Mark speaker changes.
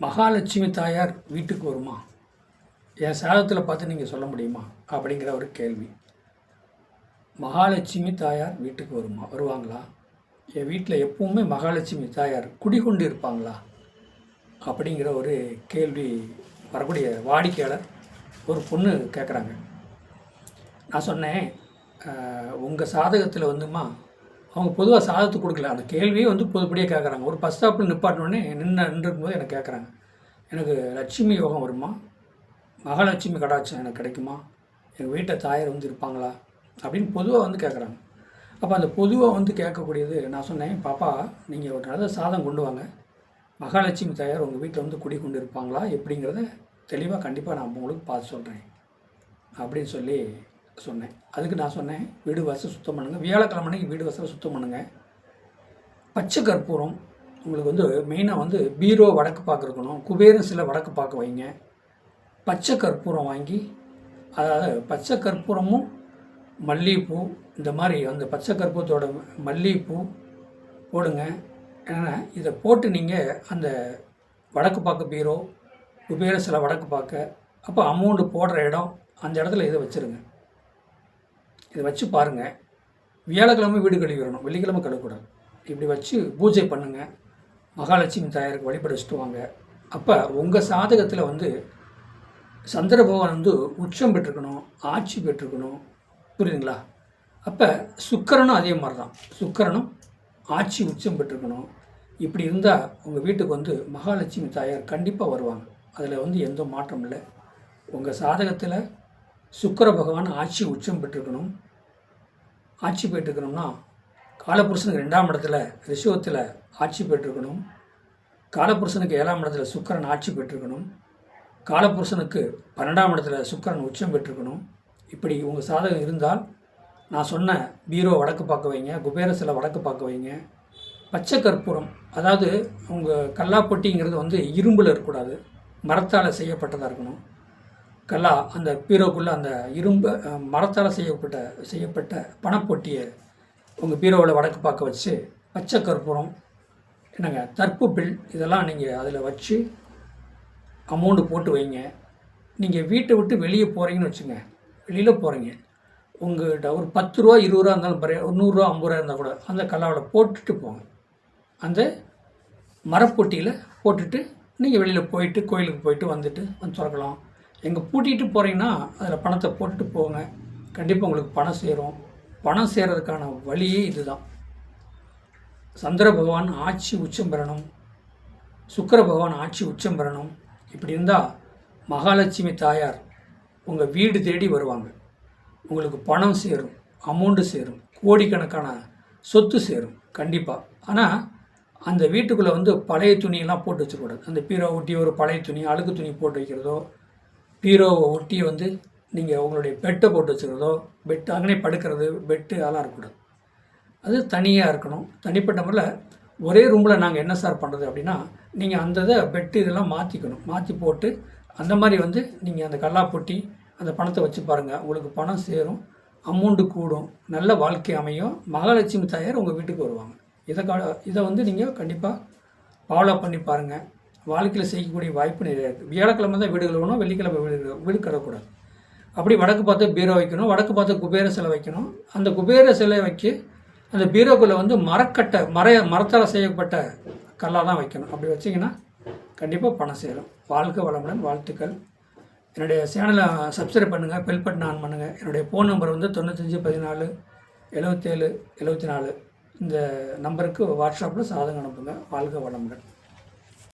Speaker 1: மகாலட்சுமி தாயார் வீட்டுக்கு வருமா? என் சாதத்தில் பார்த்து நீங்கள் சொல்ல முடியுமா? அப்படிங்கிற ஒரு கேள்வி. மகாலட்சுமி தாயார் வீட்டுக்கு வருமா? வருவாங்களா? என் வீட்டில் எப்பவுமே மகாலட்சுமி தாயார் குடிகொண்டு இருப்பாங்களா அப்படிங்கிற ஒரு கேள்வி வரக்கூடிய வாடிக்கையாளர் ஒரு பொண்ணு கேட்குறாங்க நான் சொன்னேன் உங்கள் சாதகத்தில் வந்துமா அவங்க பொதுவாக சாதத்தை கொடுக்கல. அந்த கேள்வியே வந்து பொதுப்படியாக கேட்குறாங்க ஒரு பஸ் ஸ்டாப்பில் நிப்பாட்டினோடனே நின்று நின்றுருக்கும்போது எனக்கு கேட்குறாங்க எனக்கு லட்சுமி யோகம் வருமா? மகாலட்சுமி கடாட்சம் எனக்கு கிடைக்குமா? எங்கள் வீட்டை தாயார் வந்து இருப்பாங்களா? அப்படின்னு பொதுவாக வந்து கேட்குறாங்க அப்போ அந்த பொதுவாக வந்து கேட்கக்கூடியது நான் சொன்னேன் பாப்பா நீங்கள் ஒரு நல்ல சாதம் கொண்டு வாங்க. மகாலட்சுமி தாயார் உங்கள் வீட்டில் வந்து குடி கொண்டு இருப்பாங்களா? எப்படிங்கிறத தெளிவாக கண்டிப்பாக நான் உங்களுக்கு பார்த்து சொல்கிறேன் அப்படின்னு சொல்லி சொன்னேன். அதுக்கு நான் சொன்னேன் வீடு வாசல் சுத்தம் பண்ணுங்கள் வியாழக்கிழமை அன்னைக்கு வீடு வாசலை சுத்தம் பண்ணுங்கள் பச்சை கற்பூரம் உங்களுக்கு வந்து மெயினாக வந்து பீரோ வடக்கு பார்க்க இருக்கணும். குபேரன் சில வடக்கு பார்க்க வைங்க. பச்சை கற்பூரம் வாங்கி அதாவது பச்சை கற்பூரமும் மல்லிகைப்பூ இந்த மாதிரி அந்த பச்சை கற்பூரத்தோட மல்லிகைப்பூ போடுங்க. ஏன்னா இதை போட்டு நீங்கள் அந்த வடக்கு பார்க்க பீரோ குபேர சில வடக்கு பார்க்க அப்போ அமௌண்ட்டு போடுற இடம் அந்த இடத்துல இதை வச்சுருங்க. இதை வச்சு பாருங்கள் வியாழக்கிழமை வீடு கழுவி வரணும். வெள்ளிக்கிழமை கழுவக்கூடாது. இப்படி வச்சு பூஜை பண்ணுங்கள் மகாலட்சுமி தாயாருக்கு வழிபட வச்சுட்டு வாங்க. அப்போ உங்கள் சாதகத்தில் வந்து சந்திர பகவான் வந்து உச்சம் பெற்றுக்கணும் ஆட்சி பெற்றுக்கணும் புரியுதுங்களா? அப்போ சுக்கரனும் அதே மாதிரி தான் சுக்கரனும் ஆட்சி உச்சம் பெற்றுக்கணும் இப்படி இருந்தால் உங்கள் வீட்டுக்கு வந்து மகாலட்சுமி தாயார் கண்டிப்பாக வருவாங்க. அதில் வந்து எந்த மாற்றம் இல்லை. உங்கள் சாதகத்தில் சுக்கிர பகவான் ஆட்சி உச்சம் பெற்றுக்கணும் ஆட்சி பெற்றுக்கணும்னா காலபுருஷனுக்கு ரெண்டாம் இடத்துல ரிஷவத்தில் ஆட்சி பெற்றுக்கணும் காலபுருஷனுக்கு ஏழாம் இடத்துல சுக்கரன் ஆட்சி பெற்றுக்கணும் காலபுருஷனுக்கு பன்னெண்டாம் இடத்துல சுக்கரன் உச்சம் பெற்றுக்கணும் இப்படி உங்கள் சாதகம் இருந்தால் நான் சொன்ன பீரோ வடக்கு பார்க்க வைங்க குபேர சிலை வடக்கு பார்க்க வைங்க. பச்சை கற்பூரம் அதாவது உங்கள் கல்லாப்பொட்டிங்கிறது வந்து இரும்பில் இருக்கக்கூடாது. மரத்தால் செய்யப்பட்டதாக இருக்கணும். கல்லா அந்த பீரோக்குள்ளே அந்த இரும்பு மரத்தால் செய்யப்பட்ட செய்யப்பட்ட பணப்பொட்டியை உங்கள் பீரோவில் வடக்கு பார்க்க வச்சு பச்சை கற்பூரம் என்னங்க தர்ப்பு பில் இதெல்லாம் நீங்கள் அதில் வச்சு அமௌண்ட்டு போட்டு வைங்க. நீங்கள் வீட்டை விட்டு வெளியே போகிறீங்கன்னு வச்சுங்க வெளியில் போகிறீங்க உங்கள்கிட்ட ஒரு பத்து ரூபா இருபது ரூபா இருந்தாலும் பரவ ஒரு நூறுரூவா ஐம்பது ரூபா இருந்தால் கூட அந்த கல்லாவில் போட்டுட்டு போங்க. அந்த மரப்பொட்டியில் போட்டுட்டு நீங்கள் வெளியில் போயிட்டு கோயிலுக்கு போயிட்டு வந்துட்டு வந்து திறக்கலாம். எங்கே பூட்டிகிட்டு போகிறீங்கன்னா அதில் பணத்தை போட்டுட்டு போங்க. கண்டிப்பாக உங்களுக்கு பணம் சேரும். பணம் சேர்கிறதுக்கான வழியே இதுதான். சந்திர பகவான் ஆட்சி உச்சம் பெறணும். சுக்கர பகவான் ஆட்சி உச்சம் பெறணும். இப்படி இருந்தால் மகாலட்சுமி தாயார் உங்கள் வீடு தேடி வருவாங்க. உங்களுக்கு பணம் சேரும் அமௌண்ட்டு சேரும் கோடிக்கணக்கான சொத்து சேரும் கண்டிப்பாக ஆனால் அந்த வீட்டுக்குள்ளே வந்து பழைய துணியெல்லாம் போட்டு வச்சுக்கூடாது அந்த பீரோ ஒட்டி ஒரு பழைய துணி அழுக்கு துணி போட்டு வைக்கிறதோ பீரோவை ஒட்டி வந்து நீங்கள் உங்களுடைய பெட்டை போட்டு வச்சுக்கிறதோ பெட் அங்கனே படுக்கிறது பெட்டு அதெல்லாம் இருக்கக்கூடாது அது தனியாக இருக்கணும். தனிப்பட்ட முறையில் ஒரே ரூமில் நாங்கள் என்ன சார் பண்ணுறது அப்படின்னா நீங்கள் அந்த இதை பெட்டு இதெல்லாம் மாற்றிக்கணும் மாற்றி போட்டு அந்த மாதிரி வந்து நீங்கள் அந்த கல்லா பொட்டி அந்த பணத்தை வச்சு பாருங்கள் உங்களுக்கு பணம் சேரும் அமௌண்ட்டு கூடும். நல்ல வாழ்க்கை அமையும். மகாலட்சுமி தாயார் உங்கள் வீட்டுக்கு வருவாங்க. இதை கா இதை வந்து நீங்கள் கண்டிப்பாக ஃபாலோ பண்ணி பாருங்கள் வாழ்க்கையில் செய்யக்கூடிய வாய்ப்பு நிறைய இருக்குது வியாழக்கிழமை தான் வீடு கழுவணும் வெள்ளிக்கிழமை வீடு வீடு கழுவக்கூடாது அப்படி வடக்கு பார்த்து பீரோ வைக்கணும் வடக்கு பார்த்து குபேர சிலை வைக்கணும். அந்த குபேர சிலை வைக்க அந்த பீரோக்குள்ளே வந்து மரக்கட்டை மர மரத்தால் செய்யப்பட்ட கல்லாக தான் வைக்கணும். அப்படி வச்சிங்கன்னா கண்டிப்பாக பணம் சேரும். வாழ்க்கை வளமுடன் வாழ்த்துக்கள். என்னுடைய சேனலை சப்ஸ்கிரைப் பண்ணுங்கள் பெல் பட்டன் ஆன் பண்ணுங்கள் என்னுடைய ஃபோன் நம்பர் வந்து தொண்ணூத்தஞ்சு பதினாலு எழுபத்தேழு எழுபத்தி நாலு இந்த நம்பருக்கு வாட்ஸ்அப்பில் சாதகம் அனுப்புங்க. வாழ்க்கை வளமுடன்.